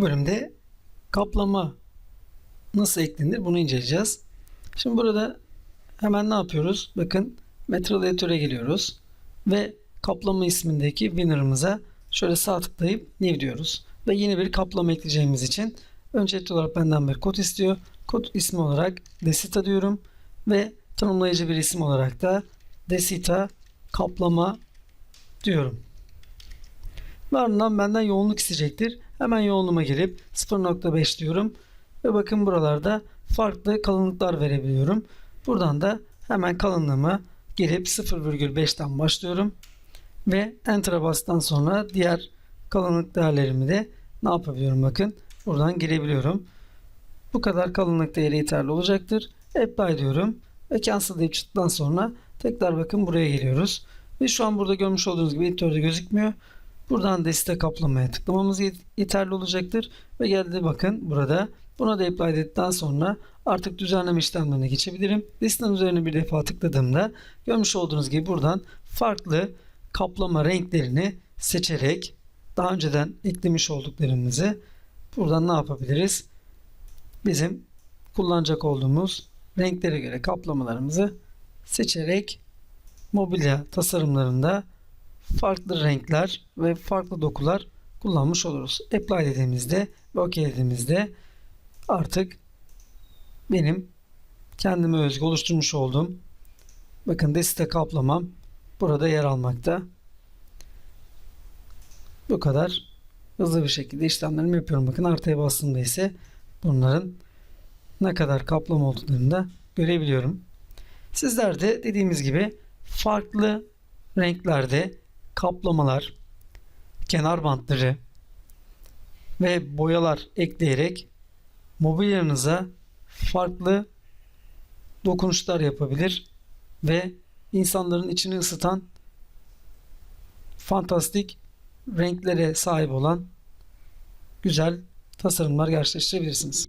Bu bölümde kaplama nasıl eklenir bunu inceleyeceğiz. Şimdi burada hemen ne yapıyoruz? Bakın Material Editor'a geliyoruz ve kaplama ismindeki winner'ımıza şöyle sağ tıklayıp new diyoruz. Ve yeni bir kaplama ekleyeceğimiz için öncelikli olarak benden bir kod istiyor. Kod ismi olarak Desita diyorum ve tanımlayıcı bir isim olarak da Desita kaplama diyorum. Ve ardından benden yoğunluk isteyecektir. Hemen yoğunluğuma gelip 0.5 diyorum. Ve bakın buralarda farklı kalınlıklar verebiliyorum. Buradan da hemen kalınlığıma gelip 0,5'ten başlıyorum. Ve Enter'a bastıktan sonra diğer kalınlık değerlerimi de ne yapabiliyorum bakın. Buradan girebiliyorum. Bu kadar kalınlık değeri yeterli olacaktır. Apply diyorum. Ve cancel deyip çıktıktan sonra tekrar bakın buraya geliyoruz. Ve şu an burada görmüş olduğunuz gibi editörde gözükmüyor. Buradan da site kaplamaya tıklamamız yet- yeterli olacaktır. Ve geldi bakın burada. Buna da apply dedikten sonra artık düzenleme işlemlerine geçebilirim. Listenin üzerine bir defa tıkladığımda görmüş olduğunuz gibi buradan farklı kaplama renklerini seçerek daha önceden eklemiş olduklarımızı buradan ne yapabiliriz? Bizim kullanacak olduğumuz renklere göre kaplamalarımızı seçerek mobilya tasarımlarında farklı renkler ve farklı dokular kullanmış oluruz. Apply dediğimizde ve OK dediğimizde artık benim kendime özgü oluşturmuş olduğum bakın desite kaplamam burada yer almakta. Bu kadar hızlı bir şekilde işlemlerimi yapıyorum. Bakın artıya bastığımda ise bunların ne kadar kaplama olduklarını da görebiliyorum. Sizler de dediğimiz gibi farklı renklerde kaplamalar, kenar bantları ve boyalar ekleyerek mobilyanıza farklı dokunuşlar yapabilir ve insanların içini ısıtan fantastik renklere sahip olan güzel tasarımlar gerçekleştirebilirsiniz.